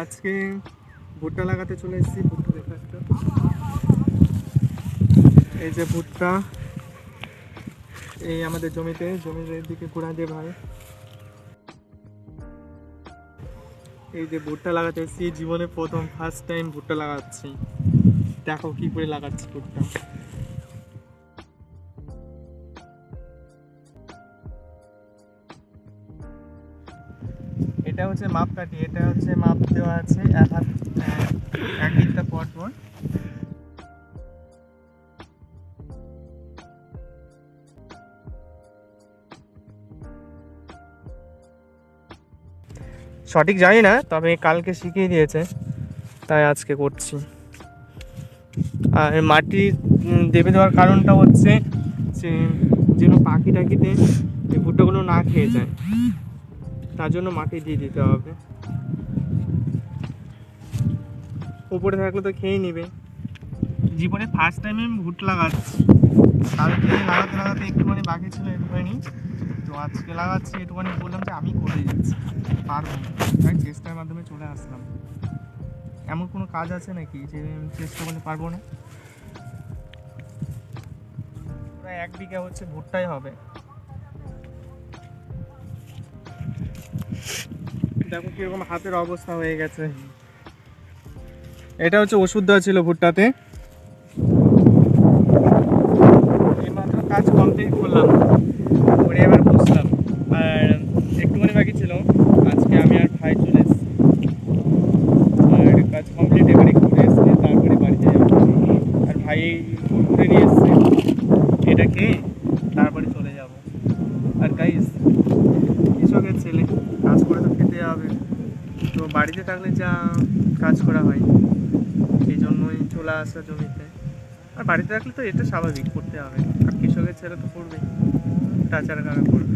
আজকে ভুট্টা লাগাতে চলে এসেছি, ভুট্টা দেখা এই যে ভুট্টা, এই আমাদের জমিতে, জমির দিকে ঘোরা দিয়ে ভাই। এই যে ভুট্টা লাগাতে এসেছি, জীবনে প্রথম ফার্স্ট টাইম ভুট্টা লাগাচ্ছি। দেখো কি করে লাগাচ্ছি ভুট্টা। এটা হচ্ছে মাপকাঠি, এটা হচ্ছে মাপ দেওয়া আছে এক হাত এক পর পর সঠিক জানি না, তবে কালকে শিখিয়ে দিয়েছে, তাই আজকে করছি। আর মাটি দেবে দেওয়ার কারণটা হচ্ছে যে, যেন পাখি টাকিতে ভুট্টাগুলো না খেয়ে যায়। তার জন্য মাটি দিয়ে দিতে হবে। উপরে থাকলে তো খেয়ে নিবে। জীবনে ফার্স্ট টাইম আমি ভুট লাগাচ্ছি। কালকে লাগাতে লাগাতে একটুখানি বাকি ছিল, একটুখানি। তো আজকে লাগাচ্ছি, একটুখানি বললাম যে আমি করে যাচ্ছি পারব। তাই চেষ্টার মাধ্যমে চলে আসলাম। এমন কোনো কাজ আছে নাকি যে আমি চেষ্টা করলে পারব না? প্রায় এক বিঘা হচ্ছে, ভুট্টাই হবে। দেখো কীরকম হাতের অবস্থা হয়ে গেছে। এটা হচ্ছে ওষুধ দেওয়া ছিল ভুট্টাতে। এইমাত্র কাজ কমপ্লিট করলাম। করে এবার বসলাম। আর একটুখানি বাকি ছিল। আজকে আমি আর ভাই চলে এসেছি। আর কাজ কমপ্লিট এবার রেস্ট নিয়ে তারপরে বাড়িতে যাব আর ভাই ঘুরে নিয়ে এসছে। এটা খেয়ে তারপরে চলে যাব। আর গাইস কৃষকের ছেলে কাজ করে তো খেতে হবে তো বাড়িতে থাকলে যা কাজ করা হয়, সেই জন্যই চলে আসা জমিতে। আর বাড়িতে থাকলে তো এটা স্বাভাবিক, করতে হবে। আর কৃষকের ছেলে তো করবে তাছাড়া কারা করবে?